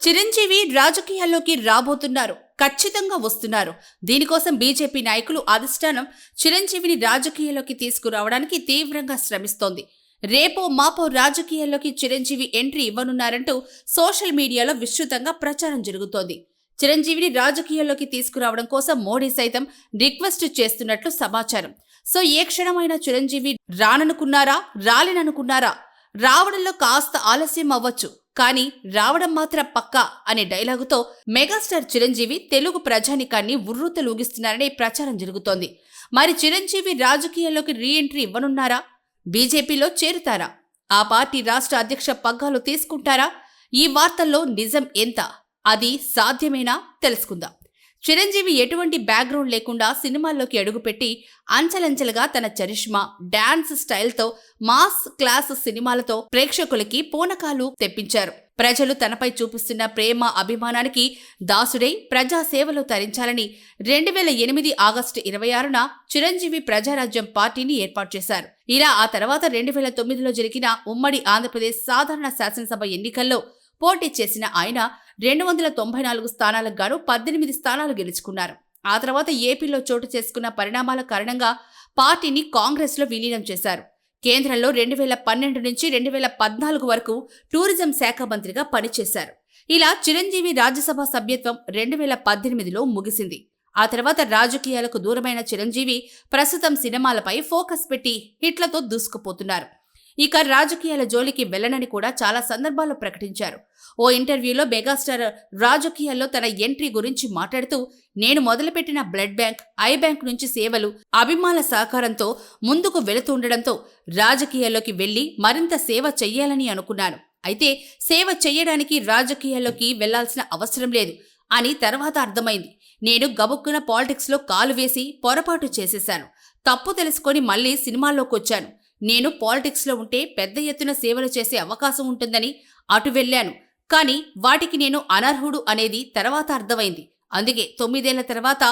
చిరంజీవి రాజకీయాల్లోకి రాబోతున్నారు ఖచ్చితంగా వస్తున్నారు. దీనికోసం బీజేపీ నాయకులు అధిష్టానం చిరంజీవిని రాజకీయాల్లోకి తీసుకురావడానికి తీవ్రంగా శ్రమిస్తోంది. రేపో మాపో రాజకీయాల్లోకి చిరంజీవి ఎంట్రీ ఇవ్వనున్నారంటూ సోషల్ మీడియాలో విస్తృతంగా ప్రచారం జరుగుతోంది. చిరంజీవిని రాజకీయాల్లోకి తీసుకురావడం కోసం మోడీ సైతం రిక్వెస్ట్ చేస్తున్నట్లు సమాచారం. సో ఏ క్షణమైనా చిరంజీవి రాననుకున్నారా రాలేననుకున్నారా? రావడంలో కాస్త ఆలస్యం అవ్వచ్చు. కానీ రావడం మాత్రం పక్కా అనే డైలాగుతో మెగాస్టార్ చిరంజీవి తెలుగు ప్రజానికాన్ని ఉర్రూతలూగిస్తున్నారనే ప్రచారం జరుగుతోంది. మరి చిరంజీవి రాజకీయాల్లోకి రీ ఎంట్రీ ఇవ్వనున్నారా? బీజేపీలో చేరుతారా? ఆ పార్టీ రాష్ట్ర అధ్యక్ష పగ్గాలు తీసుకుంటారా? ఈ వార్తల్లో నిజం ఎంత? అది సాధ్యమేనా? తెలుసుకుందాం. చిరంజీవి ఎటువంటి బ్యాక్గ్రౌండ్ లేకుండా సినిమాల్లోకి అడుగుపెట్టి అంచెలంచెలుగా తన చరిష్మా డాన్స్ స్టైల్తో మాస్ క్లాస్ సినిమాలతో ప్రేక్షకులకి పూనకాలు తెప్పించారు. ప్రజలు తనపై చూపిస్తున్న ప్రేమ అభిమానానికి దాసుడై ప్రజాసేవలో తరించాలని రెండు వేల ఎనిమిది ఆగస్టు ఇరవై ఆరున చిరంజీవి ప్రజారాజ్యం పార్టీని ఏర్పాటు చేశారు. ఇలా ఆ తర్వాత రెండు వేల తొమ్మిదిలో జరిగిన ఉమ్మడి ఆంధ్రప్రదేశ్ సాధారణ శాసనసభ ఎన్నికల్లో పోటీ చేసిన ఆయన రెండు వందల తొంభై నాలుగు స్థానాలకు గాను పద్దెనిమిది స్థానాలు గెలుచుకున్నారు. ఆ తర్వాత ఏపీలో చోటు చేసుకున్న పరిణామాల కారణంగా పార్టీని కాంగ్రెస్లో విలీనం చేశారు. కేంద్రంలో రెండు వేల పన్నెండు నుంచి రెండు వేల పద్నాలుగు వరకు టూరిజం శాఖ మంత్రిగా పనిచేశారు. ఇలా చిరంజీవి రాజ్యసభ సభ్యత్వం రెండు వేల పద్దెనిమిదిలో ముగిసింది. ఆ తర్వాత రాజకీయాలకు దూరమైన చిరంజీవి ప్రస్తుతం సినిమాలపై ఫోకస్ పెట్టి హిట్లతో దూసుకుపోతున్నారు. ఇక రాజకీయాల జోలికి వెళ్ళనని కూడా చాలా సందర్భాల్లో ప్రకటించారు. ఓ ఇంటర్వ్యూలో మెగాస్టార్ రాజకీయాల్లో తన ఎంట్రీ గురించి మాట్లాడుతూ నేను మొదలుపెట్టిన బ్లడ్ బ్యాంక్ ఐ బ్యాంక్ నుంచి సేవలు అభిమాన సహకారంతో ముందుకు వెళుతుండడంతో రాజకీయాల్లోకి వెళ్ళి మరింత సేవ చెయ్యాలని అనుకున్నాను. అయితే సేవ చెయ్యడానికి రాజకీయాల్లోకి వెళ్ళాల్సిన అవసరం లేదు అని తర్వాత అర్థమైంది. నేను గబుక్కున పాలిటిక్స్లో కాలు వేసి పొరపాటు చేసేశాను. తప్పు తెలుసుకొని మళ్ళీ సినిమాల్లోకి వచ్చాను నేను పాలిటిక్స్లో ఉంటే పెద్ద ఎత్తున సేవలు చేసే అవకాశం ఉంటుందని అటు వెళ్ళాను. కానీ వాటికి నేను అనర్హుడు అనేది తర్వాత అర్థమైంది. అందుకే తొమ్మిదేళ్ళ తర్వాత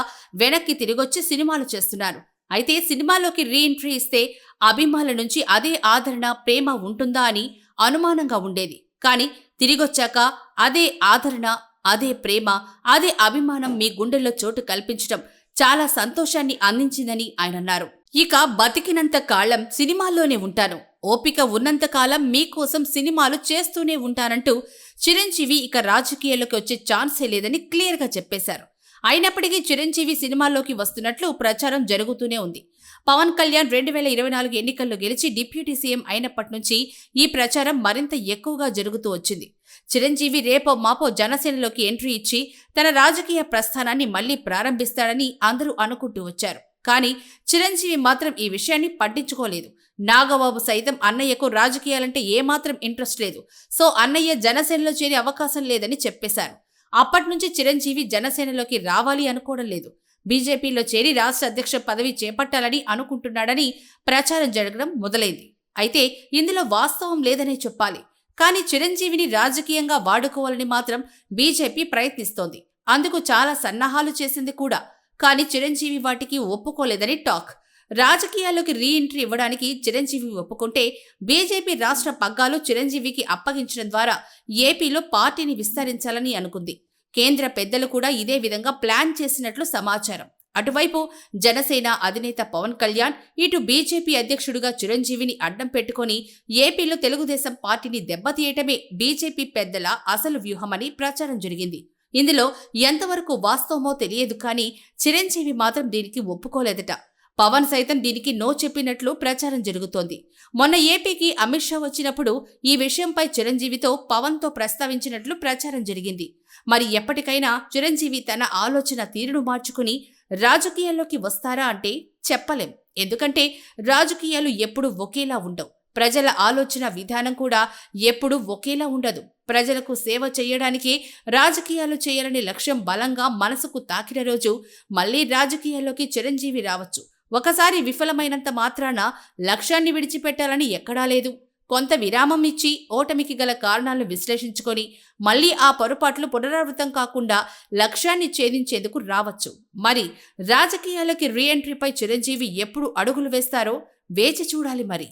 వెనక్కి తిరిగొచ్చి సినిమాలు చేస్తున్నాను అయితే సినిమాలోకి రీఎంట్రీ ఇస్తే అభిమానుల నుంచి అదే ఆదరణ ప్రేమ ఉంటుందా అని అనుమానంగా ఉండేది. కానీ తిరిగొచ్చాక అదే ఆదరణ అదే ప్రేమ అదే అభిమానం మీ గుండెల్లో చోటు కల్పించడం చాలా సంతోషాన్ని అందించిందని ఆయన అన్నారు. ఇక బతికినంత కాలం సినిమాల్లోనే ఉంటాను. ఓపిక ఉన్నంతకాలం మీకోసం సినిమాలు చేస్తూనే ఉంటానంటూ చిరంజీవి ఇక రాజకీయాల్లోకి వచ్చే ఛాన్సే లేదని క్లియర్గా చెప్పేశారు. అయినప్పటికీ చిరంజీవి సినిమాల్లోకి వస్తున్నట్లు ప్రచారం జరుగుతూనే ఉంది. పవన్ కళ్యాణ్ రెండు వేల ఇరవై నాలుగు ఎన్నికల్లో గెలిచి డిప్యూటీ సీఎం అయినప్పటి నుంచి ఈ ప్రచారం మరింత ఎక్కువగా జరుగుతూ వచ్చింది. చిరంజీవి రేపో మాపో జనసేనలోకి ఎంట్రీ ఇచ్చి తన రాజకీయ ప్రస్థానాన్ని మళ్ళీ ప్రారంభిస్తాడని అందరూ అనుకుంటూ వచ్చారు. కానీ చిరంజీవి మాత్రం ఈ విషయాన్ని పట్టించుకోలేదు. నాగబాబు సైతం అన్నయ్యకు రాజకీయాలంటే ఏమాత్రం ఇంట్రెస్ట్ లేదు. సో అన్నయ్య జనసేనలో చేరే అవకాశం లేదని చెప్పేశారు. అప్పటి నుంచి చిరంజీవి జనసేనలోకి రావాలి అనుకోవడం లేదు. బీజేపీలో చేరి రాష్ట్ర అధ్యక్ష పదవి చేపట్టాలని అనుకుంటున్నాడని ప్రచారం జరగడం మొదలైంది. అయితే ఇందులో వాస్తవం లేదనే చెప్పాలి. కానీ చిరంజీవిని రాజకీయంగా వాడుకోవాలని మాత్రం బీజేపీ ప్రయత్నిస్తోంది. అందుకు చాలా సన్నాహాలు చేసింది కూడా కానీ చిరంజీవి వాటికి ఒప్పుకోలేదని టాక్. రాజకీయాల్లోకి రీఎంట్రీ ఇవ్వడానికి చిరంజీవి ఒప్పుకుంటే బీజేపీ రాష్ట్ర పగ్గాలు చిరంజీవికి అప్పగించడం ద్వారా ఏపీలో పార్టీని విస్తరించాలని అనుకుంది. కేంద్ర పెద్దలు కూడా ఇదే విధంగా ప్లాన్ చేసినట్లు సమాచారం. అటువైపు జనసేన అధినేత పవన్ కళ్యాణ్ ఇటు బీజేపీ అధ్యక్షుడిగా చిరంజీవిని అడ్డం పెట్టుకుని ఏపీలో తెలుగుదేశం పార్టీని దెబ్బతీయటమే బీజేపీ పెద్దల అసలు వ్యూహమని ప్రచారం జరిగింది. ఇందులో ఎంతవరకు వాస్తవమో తెలియదు కానీ చిరంజీవి మాత్రం దీనికి ఒప్పుకోలేదట. పవన్ సైతం దీనికి నో చెప్పినట్లు ప్రచారం జరుగుతోంది. మొన్న ఏపీకి అమిత్ షా వచ్చినప్పుడు ఈ విషయంపై చిరంజీవితో పవన్తో ప్రస్తావించినట్లు ప్రచారం జరిగింది. మరి ఎప్పటికైనా చిరంజీవి తన ఆలోచన తీరును మార్చుకుని రాజకీయాల్లోకి వస్తారా అంటే చెప్పలేం. ఎందుకంటే రాజకీయాలు ఎప్పుడూ ఒకేలా ఉండవు. ప్రజల ఆలోచన విధానం కూడా ఎప్పుడూ ఒకేలా ఉండదు. ప్రజలకు సేవ చేయడానికి రాజకీయాలు చేయాలనే లక్ష్యం బలంగా మనసుకు తాకిన రోజు మళ్ళీ రాజకీయాల్లోకి చిరంజీవి రావచ్చు. ఒకసారి విఫలమైనంత మాత్రాన లక్ష్యాన్ని విడిచిపెట్టాలని ఎక్కడా లేదు. కొంత విరామం ఇచ్చి ఓటమికి గల కారణాలను విశ్లేషించుకొని మళ్ళీ ఆ పొరపాట్లు పునరావృతం కాకుండా లక్ష్యాన్ని ఛేదించేందుకు రావచ్చు. మరి రాజకీయాలకి రీఎంట్రీపై చిరంజీవి ఎప్పుడు అడుగులు వేస్తారో వేచి చూడాలి మరి.